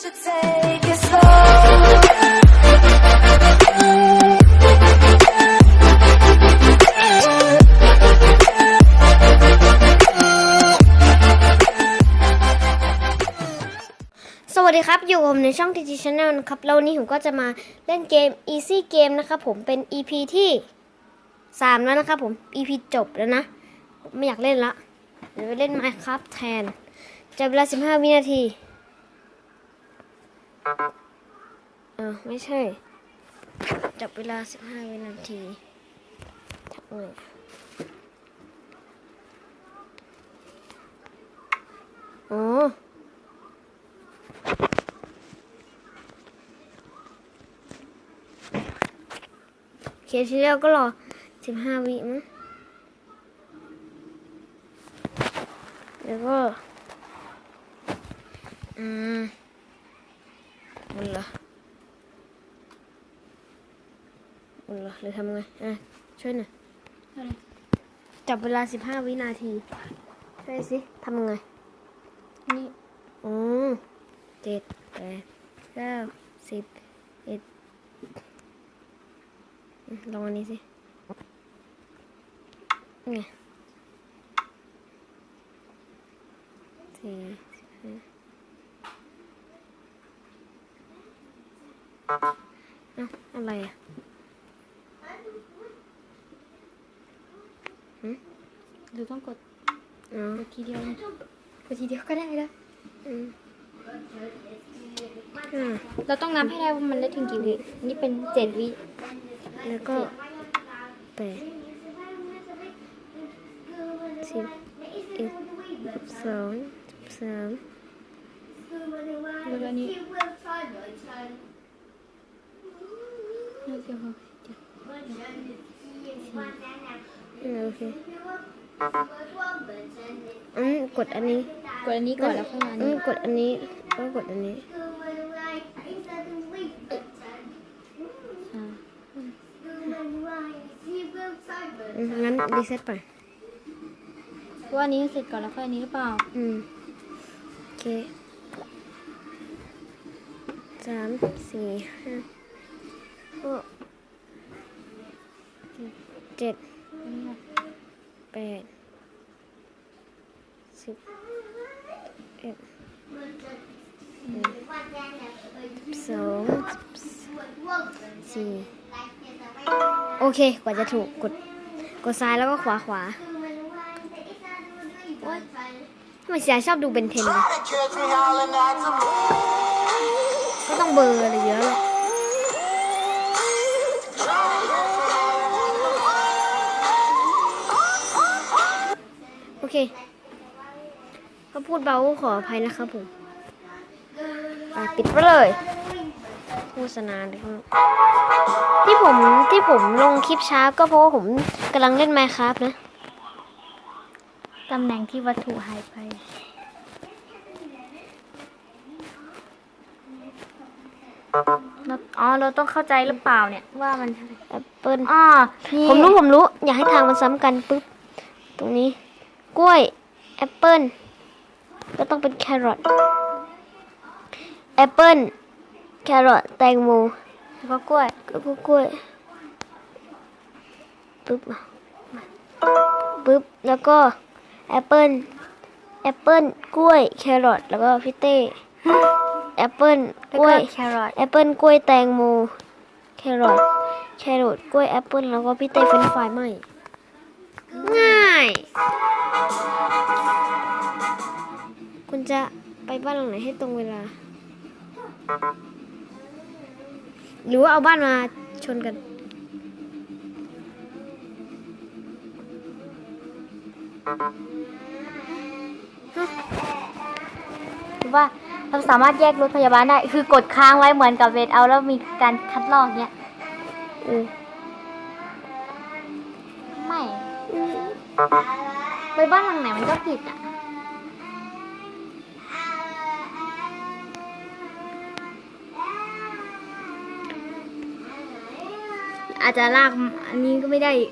สวัสดีครับ อยู่กับผมในช่อง TG Channel นะครับแล้ววันนี้ผมก็จะมาเล่นเกม Easy Game นะครับผมเป็น EP ที่ 3 แล้วนะครับผม EP จบแล้วนะ ไม่อยากเล่นละเดี๋ยวไปเล่น Minecraft แทนจะเวลา 15 วินาที เออไม่ใช่ จับเวลา15วินาทีทำไงอ๋อเคสที่แล้วก็รอสิบห้าวิมั้งแล้วก็ อืมหมดละ หมดละหรือทำไงอะช่วยหน่อยจับเวลาสิบห้าวินาทีช่วยสิทำไงนี่อ๋อเจ็ดแปดเก้าสิบเอ็ดลองอันนี้สิไงสี่ห้าเอ้าอะไรอะ หรือต้องกดอ๋อกดทีเดียวนะกดทีเดียวก็ได้นะอืมอ่าเราต้องนับให้ได้ว่ามันได้ถึงกี่วิ นี่เป็นเจ็ดวิ แล้วก็แปดสิบเอ็ดสิบสองสิบสามแล้วก็อันนี้แล้วก็อืมโอเค อืมกดอันนี้กดอันนี้ก่อนแล้วค่อยมาอันอืนี้มกดอันนี้แล้วกดอันนี้อ่าอืมงั้นรีเซ็ตไปว่าอันนี้เสร็จก่อนแล้วค่อยอันนี้หรือเปล่า อืม โอเคสามสี่ห้าหกเจ็ดอันนี้ก่อนแป ดสิบเอ็ดสองสี่โอเค กว่าจะถูกกด กดซ้ายแล้วก็ขวาขวาโอ๊ยทำไมเสียชอบดูเบนเทนเลย Catch me howling at the moon. ก็ต้องเบลอร์อะไรเยอะเลย เคเขาพูดเบาขออภัยนะครับผมอะปิดไปเลยโฆษณาเดี๋ยวที่ผมที่ผมลงคลิปช้าก็เพราะว่าผมกำลังเล่น Minecraft นะตำแหน่งที่วัตถุหายไปเราอ๋อ เราต้องเข้าใจหรือเปล่าเนี่ย ว่ามันแอปเปิลอ๋อนี่ผมรู้ผมรู้ อยากให้ทางมันซ้ำกันปุ๊บ ตรงนี้ กล้วย แอปเปิลก็ต้องเป็นแครอทแอปเปิลแครอทแตงโมแล้วก็กล้วยแล้วก็กล้วยปุ๊บปุ๊บแล้วก็แอปเปิลแอปเปิลกล้วยแครอทแล้วก็พี่เต้แอปเปิลแล้วกล้ก็วยแครอทแอปเปิลกล้วยแตงโมแครอทแครอทกล้วยแอปเปิลแล้วก็พี่เต้เฟรนช์ฟรายไหมง่าย จะไปบ้านหลังไหนให้ตรงเวลา หรือว่าเอาบ้านมาชนกัน หรือว่าเราสามารถแยกรถพยาบาลได้ คือกดค้างไว้เหมือนกับเวทเอาแล้วมีการคัดลอกเนี้ยอืมไม่อืมไปบ้านหลังไหนมันก็ผิดอะ อาจจะลากอันนี้ก็ไม่ได้อีก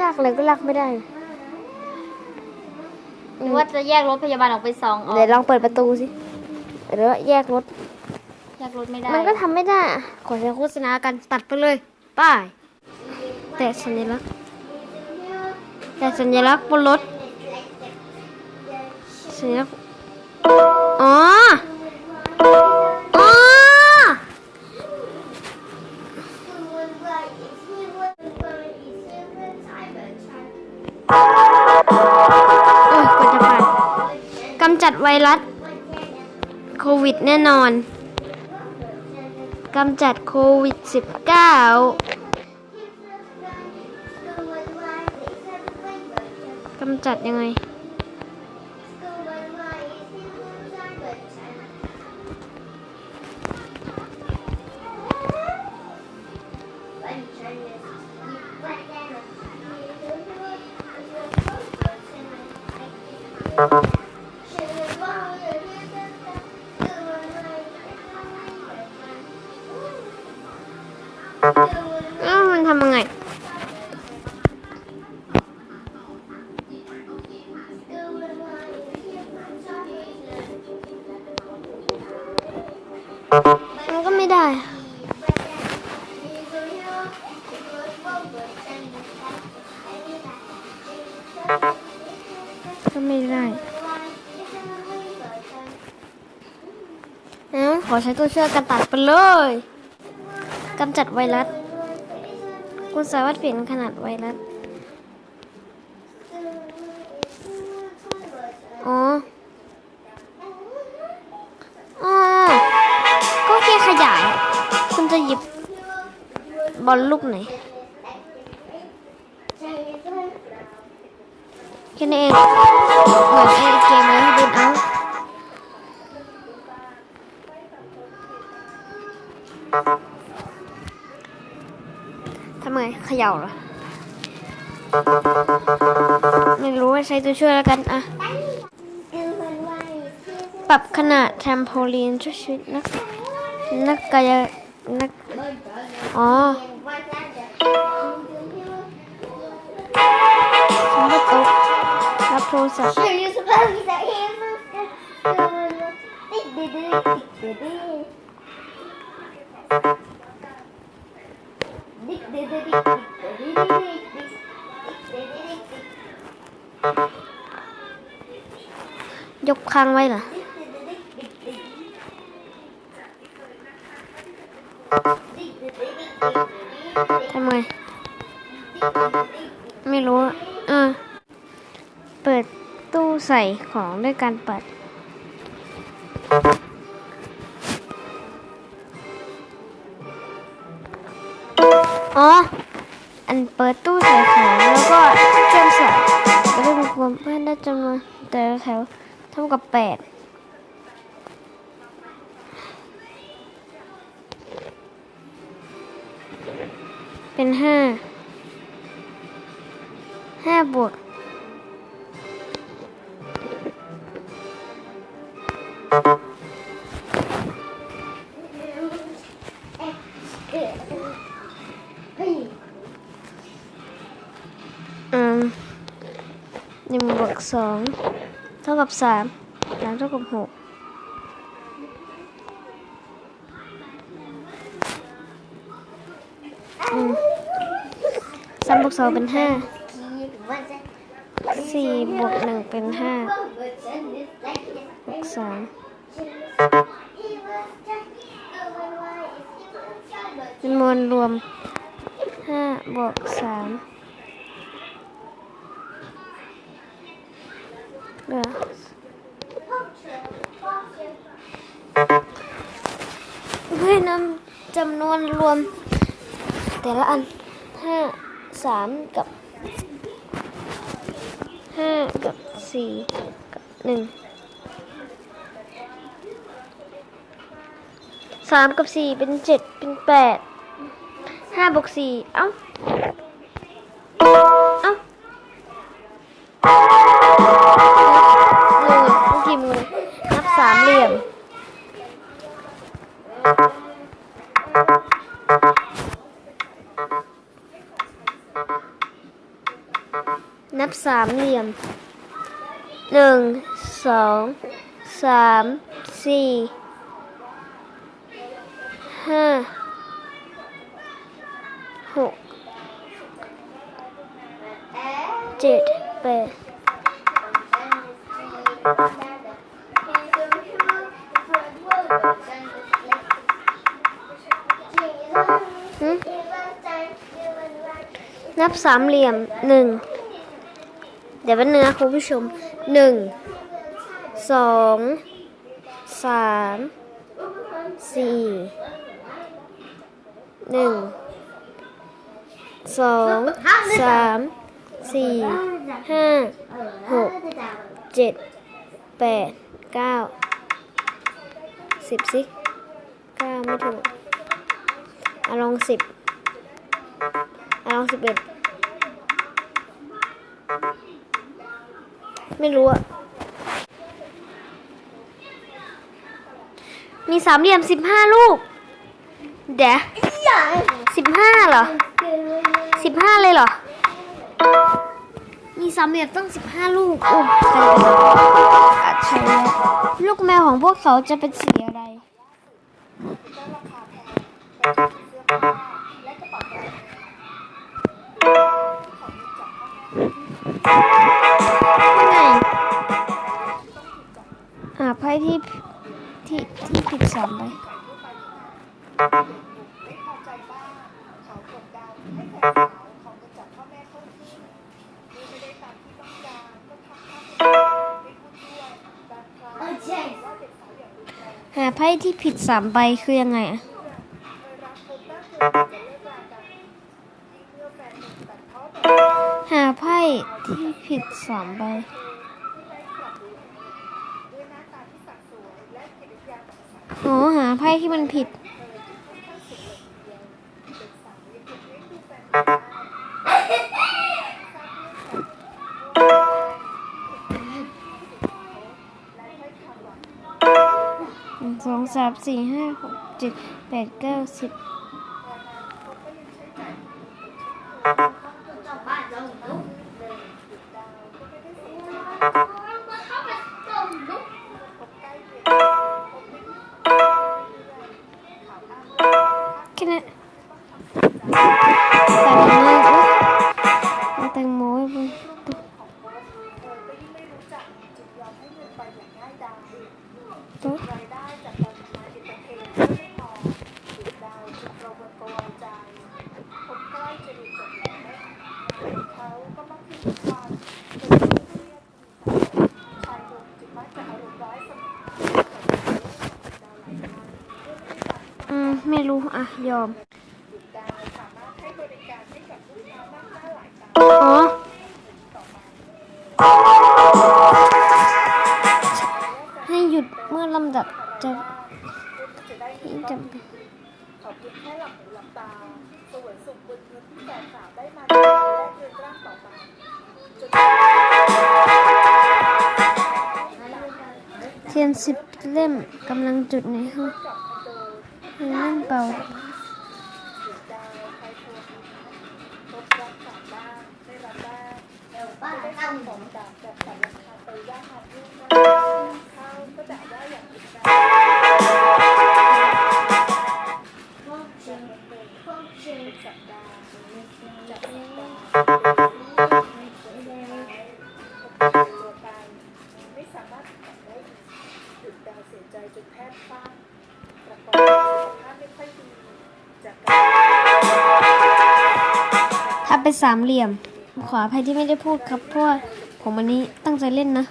ลากเลยก็ลากไม่ได้หรือว่าจะแยกรถพยาบาลออกไปสองออกเดี๋ยวลองเปิดประตูสิไหรือว่าแยกรถ แยกรถไม่ได้ มันก็ทำไม่ได้อะขอใช้โฆษณากันตัดไปเลยป้ายแต่สัญลักษณ์แต่สัญลักษณ์บนรถสัญลักษณ์อ๋ออ๋อ จัดไวรัสโควิดแน่นอนกำจัดโควิด -19 กำจัดยังไง ไม่ได้เอ้าขอใช้ตัวเช่วยกันตัดไปเลยกำจัดไวรัส คุณสามารถเปลี่ยนขนาดไวรัส อ๋ออ๋อก็แค่ขยาย คุณจะหยิบบอลลูกไหน แค่นี้เองเหมือนไอ้เกมอะไรที่เป็นเอาทำไมเขย่าเหรอ ไม่รู้ว่าใช้ตัวช่วยแล้วกันอะปรับขนาดแทมโพลีนช่วยชีวิตนักนักกายนัก อ๋อ โทรศัพท์ยกค้างไว้เหรอทำไงไม่รู้อะ เปิดตู้ใส่ของด้วยการเปิดอ๋อ อันเปิดตู้ใส่ของแล้วก็เชื่อมสายก็ได้รวมเพื่อนได้จำนวนแต่ละแถวเท่ากับแปดเป็นห้าห้าบวก กับสามสามเท่ากับหกสามบวกสองเป็นห้าสี่บวกหนึ่งเป็นห้าบวกสามเป็นมวลรวมห้าบวกสาม เหลือเพื่อนำจำนวนรวม แต่ละอันห้าสามกับห้ากับสี่กับหนึ่งสามกับสี่เป็นเจ็ดเป็นแปดห้าบวกสี่เอ้าเอ้า สามเหลี่ยมหนึ่งสองสามสี่ห้าหกเจ็ดแปดนับสามเหลี่ยมหนึ่ง เดี๋ยวเป็นเนื้อคุณผู้ชมหนึ่งสองสามสี่หนึ่งสองสามสี่ห้าหกเจ็ดแปดเก้าสิบสิเก้าไม่ถูกอลองสิบอลองสิบเอ็ด ไม่รู้อะมีสามเหลี่ยมสิบห้าลูก เดี๋ยวสิบห้าเหรอสิบห้าเลยเหรอ มีสามเหลี่ยมตั้งสิบห้าลูก โอ้ใครเป็นอัจฉริยะลูกแมวของพวกเขาจะเป็นสีอะไรไง ที่ผิดสามใบหาไพ่ที่ผิดสามใบคือยังไงอะหาไพ่ที่ผิดสามใบ อ๋อหาไพ่ที่มันผิด สองสามสี่ห้าหกเจ็ดแปดเก้าสิบแยอมอ๋อให้หยุดเมื่อลำดับจะที่จำเป็นขอเพียงแค่หลับหูหลับตาสวยสุขบนพื้นที่แสนสาบได้มาและเรือนร่างต่อไปเทียนสิบเล่มกำลังจุดในห้อง นั่งเป่าดาวใครควรพบามบ้านได้รับบ้านจะได้ของของดาบจากสารคาไปย่าหายุ่งนะเข้าก็ด่าได้อย่าง สามเหลี่ยม ขออภัยที่ไม่ได้พูดครับ เพราะว่าผมอันนี้ตั้งใจเล่นนะ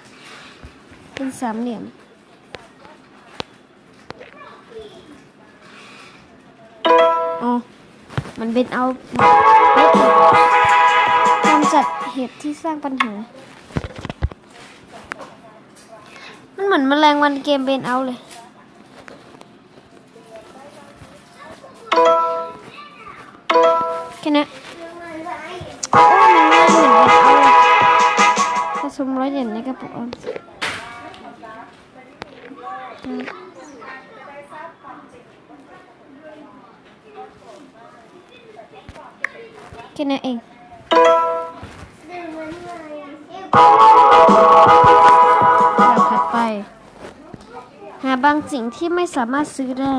เป็นสามเหลี่ยม อ๋อ มันเป็นเอาเป๊ะอีกกำจัดเหตุที่สร้างปัญหา มันเหมือนแมลงวันเกมเบนเอาเลยแค่นั้ สมร้อยเหรียญในกระปุกออมสินแค่นั้นเองถัดไป หาบางสิ่งที่ไม่สามารถซื้อได้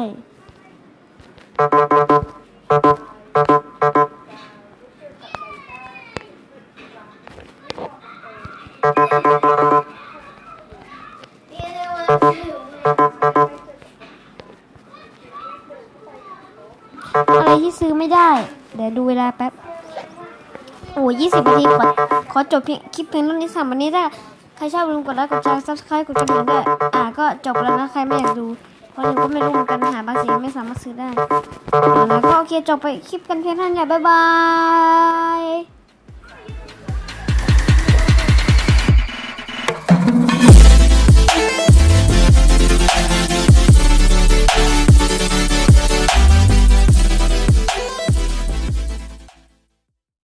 ไม่ได้ เดี๋ยวดูเวลาแป๊บ โอ้ยี่สิบนาทีขอขอจบเพียงคลิปเพียงเท่านี้สามวันนี้ถ้าใครชอบลืมกดไลค์กดแชร์ซับสไครต์กดกระดิ่งด้วย อ่าก็จบแล้วนะ ใครไม่อยากดู เพราะหนูก็ไม่รู้เหมือนกันหาบางสิ่งไม่สามารถซื้อได้แล้วก็โอเคจบไปคลิปกันเพียงเท่านี้บ๊ายบาย